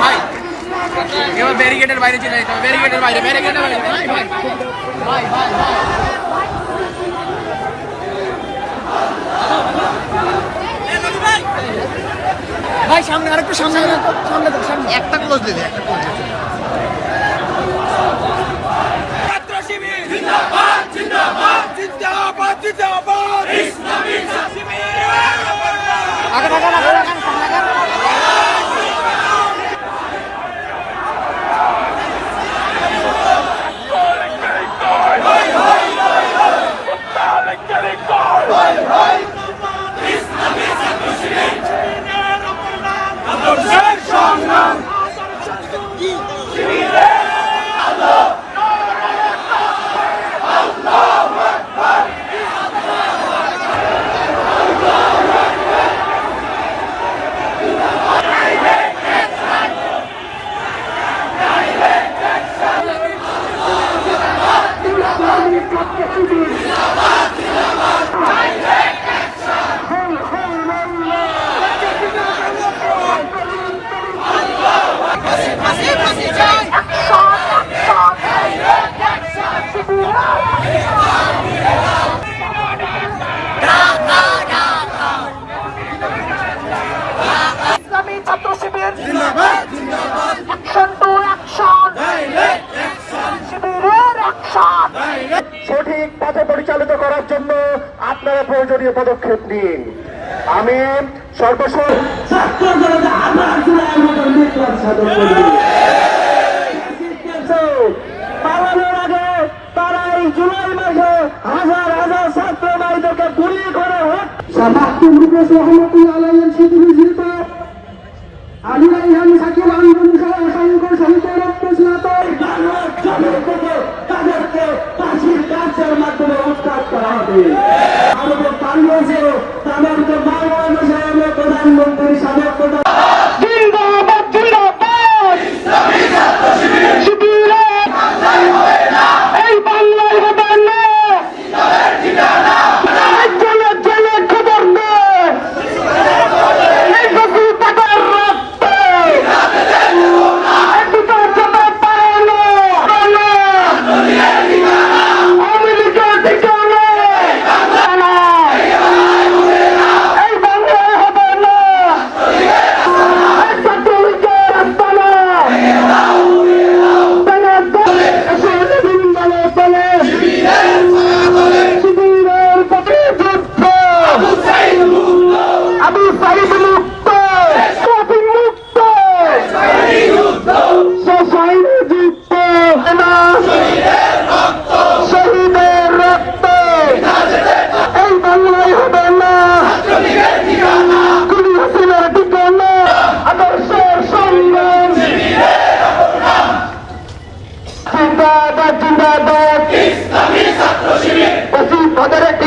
ভাই এবার ব্যারিকেডের বাইরে সামনে আরেকটু সামনে সামনে সামনে একটা ক্লোজ দিয়ে একটা ক্লোজ দিয়ে শিবির অ্যাকশন। টু অ্যাকশন শিবিরের অ্যাকশন। সঠিক পথে পরিচালিত করার জন্য আপনারা প্রয়োজনীয় পদক্ষেপ নিন। আমি সর্বশেষ পালানোর আগে তারা এই জুলাই মাসে হাজার হাজার ছাত্র ভাইদেরকে গুলি করে সামাক্তুম রূপেশ রহমতুল্লাহ আলাইহির স্মৃতি বিজড়িত अनुग्रह हम सके ওসি পদের একটি